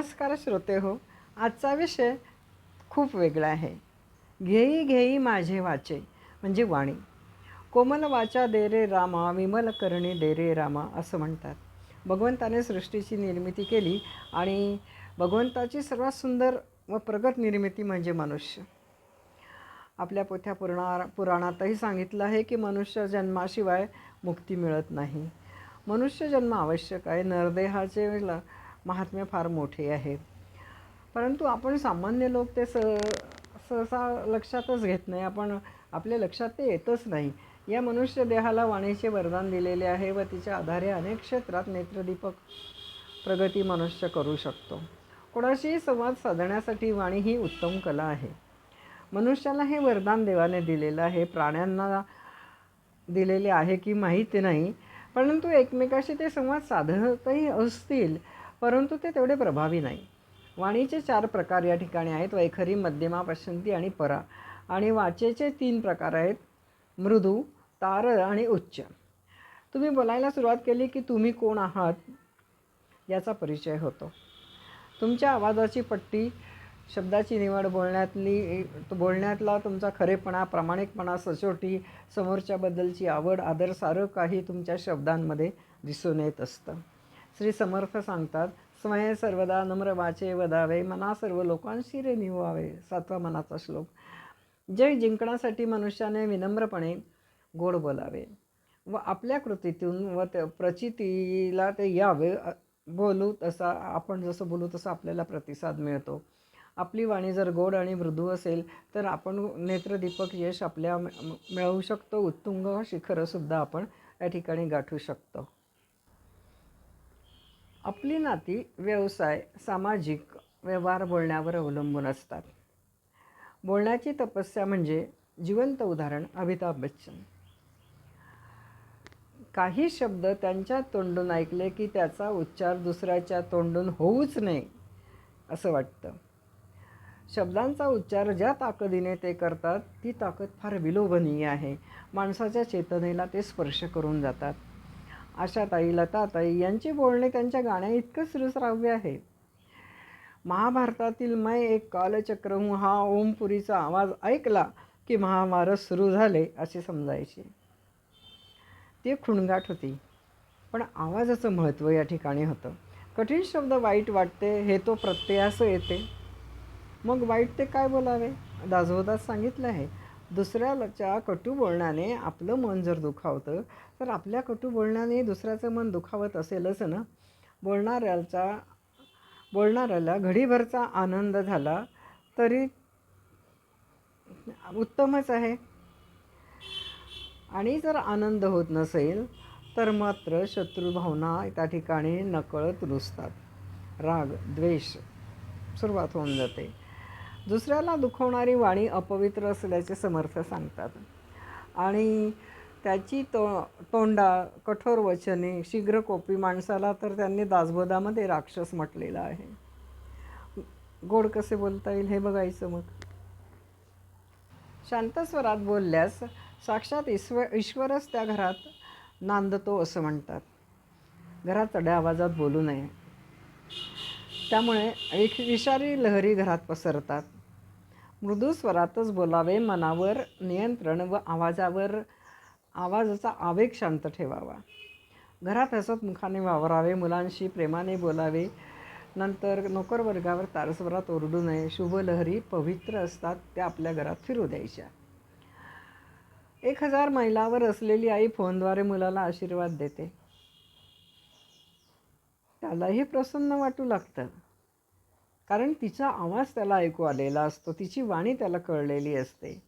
नमस्कार श्रोते हो आजचा विषय खूप वेगळा आहे. घेई घेई माझे वाचे म्हणजे वाणी. कोमल वाचा दे रे रामा विमल करणी दे रे रामा असं म्हणतात. भगवंताने सृष्टीची निर्मिती केली आणि भगवंताची सर्वात सुंदर व प्रगत निर्मिती म्हणजे मनुष्य. आपल्या पोथ्या पुरणा पुराणातही सांगितलं आहे की मनुष्य जन्माशिवाय मुक्ती मिळत नाही. मनुष्य जन्म आवश्यक आहे. नरदेहाचे ल- महात्म्य फार मोठे आहे परंतु आपण सामान्य लोक ते स सहसा लक्षातच घेत नाही. आपण आपल्या लक्षात ते येतच नाही. या मनुष्य देहाला वाणीचे वरदान दिलेले आहे व तिच्या आधारे अनेक क्षेत्रात नेत्रदीपक प्रगती मनुष्य करू शकतो. कोणाशीही संवाद साधण्यासाठी वाणी ही उत्तम कला आहे. मनुष्याला हे वरदान देवाने दिलेलं आहे. प्राण्यांना दिलेले आहे की माहीत नाही. परंतु एकमेकाशी ते संवाद साधतही असतील. परंतु ते तेवढे प्रभावी नाही. वाणीचे चार प्रकार या ठिकाणी आहेत. वैखरी मध्यमा पश्चंती आणि परा. आणि वाचेचे तीन प्रकार आहेत. मृदू तार आणि उच्च. तुम्ही बोलायला सुरुवात केली की तुम्ही कोण आहात याचा परिचय होतो. तुमच्या आवाजाची पट्टी शब्दाची निवड बोलण्यातली बोलण्यातला तुमचा खरेपणा प्रामाणिकपणा सचोटी समोरच्याबद्दलची आवड आदर सारं काही तुमच्या शब्दांमध्ये दिसून येत असतं. श्री समर्थ सांगतात स्वयं सर्वदा नम्र वाचे वदावे मना सर्व लोकांशी रे निवावे सातवा मनाचा श्लोक. जय जिंकण्यासाठी मनुष्याने विनम्रपणे गोड बोलावे व आपल्या कृतीतून व त्या प्रचितीला ते यावे. बोलू तसा आपण जसं बोलू तसं आपल्याला प्रतिसाद मिळतो. आपली वाणी जर गोड आणि मृदू असेल तर आपण नेत्रदीपक यश आपल्या मिळवू शकतो. उत्तुंग शिखरंसुद्धा आपण या ठिकाणी गाठू शकतो. आपली नाती व्यवसाय सामाजिक व्यवहार बोलण्यावर अवलंबून असतात. बोलण्याची तपस्या म्हणजे जिवंत उदाहरण अमिताभ बच्चन. काही शब्द त्यांच्या तोंडून ऐकले की त्याचा उच्चार दुसऱ्याच्या तोंडून होऊच नये असं वाटतं. शब्दांचा उच्चार ज्या ताकदीने ते करतात ती ताकद फार विलोभनीय आहे. माणसाच्या चेतनेला ते स्पर्श करून जातात. आशाताई लताताई यांची बोलणे त्यांच्या गाण्या इतकं श्रुश्राव्य आहे. महाभारतातील मैं एक कालचक्र हूँ हा ओमपुरीचा आवाज ऐकला की महाभारत सुरू झाले असे समजायचे. ती खुणगाट होती पण आवाजाचं महत्त्व या ठिकाणी होतं. कठीण शब्द वाईट वाटते हे तो प्रत्ययास येते. मग वाईट ते काय बोलावे? दासबोधात सांगितलं आहे. दुसऱ्याच्या कटू बोलण्याने आपलं मन जर दुखावतं तर आपल्या कटू बोलण्याने दुसऱ्याचं मन दुखावत असेलच ना? बोलणाऱ्याचा बोलणाऱ्याला घडीभरचा आनंद झाला तरी उत्तमच आहे. आणि जर आनंद होत नसेल तर मात्र शत्रुभावना त्या ठिकाणी नकळत रुजतात. राग द्वेष सुरुवात होऊन जाते. दुसऱ्याला दुखवणारी वाणी अपवित्र असल्याचे समर्थ सांगतात. आणि त्याची तो तोंडा कठोर वचने शीघ्र कोपी माणसाला तर त्यांनी दासबोधामध्ये राक्षस म्हटलेला आहे. गोड कसे बोलता येईल हे बघायचं मग. शांत स्वरात बोलल्यास साक्षात ईश्व ईश्वरच त्या घरात नांदतो असं म्हणतात. घरात चढ्या आवाजात बोलू नये. त्यामुळे एक विषारी लहरी घरात पसरतात. मृदू स्वरातच बोलावे मनावर नियंत्रण व आवाजावर आवाजाचा आवेग शांत ठेवावा. घरात हसत मुखाने वावरावे मुलांशी प्रेमाने बोलावे. नंतर नोकरवर्गावर तारस्वरात ओरडू नये. शुभ लहरी पवित्र असतात त्या आपल्या घरात फिरू द्यायच्या. एक हजार मैलावर असलेली आई फोनद्वारे मुलाला आशीर्वाद देते. त्यालाही प्रसन्न वाटू लागतं. कारण तिचा आवाज त्याला ऐकू आलेला असतो तिची वाणी त्याला कळलेली असते.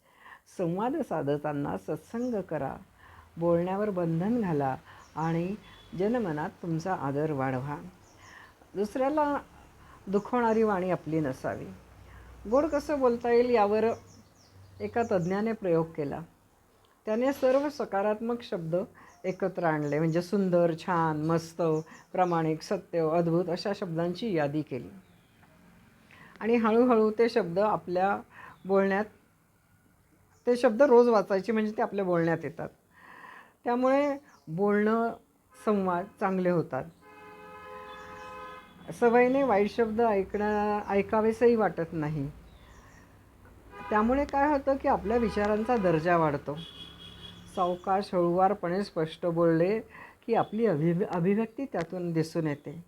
संवाद साधताना सत्संग करा बोलण्यावर बंधन घाला आणि जनमनात तुमचा आदर वाढवा. दुसऱ्याला दुखवणारी वाणी आपली नसावी. गोड कसं बोलता येईल यावर एका तज्ज्ञाने प्रयोग केला. त्याने सर्व सकारात्मक शब्द एकत्र आणले. म्हणजे सुंदर छान मस्त प्रामाणिक सत्य अद्भुत अशा शब्दांची यादी केली. आणि हळूहळू ते शब्द आपल्या बोलण्यात ते शब्द रोज वाचायचे म्हणजे ते आपल्या बोलण्यात येतात. त्यामुळे बोलणं संवाद चांगले होतात. सवयीने वाईट शब्द ऐकणं ऐकावेसही वाटत नाही. त्यामुळे काय होतं की आपल्या विचारांचा दर्जा वाढतो. सावकाश हळूवारपणे स्पष्ट बोलले की आपली अभि अभिव्यक्ती त्यातून दिसून येते.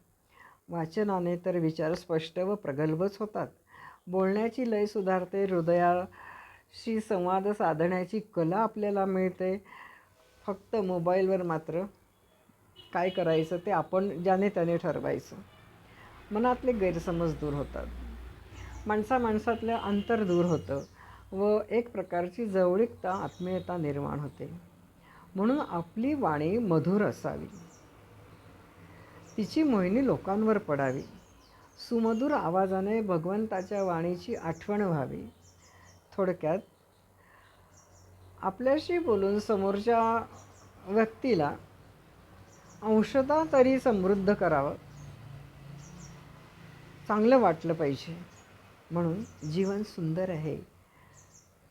वाचनाने तर विचार स्पष्ट व प्रगल्भच होतात. बोलण्याची लय सुधारते हृदयाशी संवाद साधण्याची कला आपल्याला मिळते. फक्त मोबाईलवर मात्र काय करायचं ते आपण ज्याने त्याने ठरवायचं. मनातले गैरसमज दूर होतात. माणसा माणसातलं अंतर दूर होतं. व एक प्रकारची जवळीकता आत्मीयता निर्माण होते. म्हणून आपली वाणी मधुर असावी. तिची मोहिनी लोकांवर पडावी. सुमधुर आवाजाने भगवंताच्या वाणीची आठवण व्हावी. थोडक्यात आपल्याशी बोलून समोरच्या व्यक्तीला अंशतः तरी समृद्ध करावं. चांगलं वाटलं पाहिजे. म्हणून जीवन सुंदर आहे.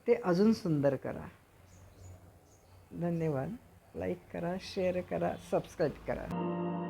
ते अजून सुंदर करा. धन्यवाद. लाईक करा शेअर करा सबस्क्राईब करा.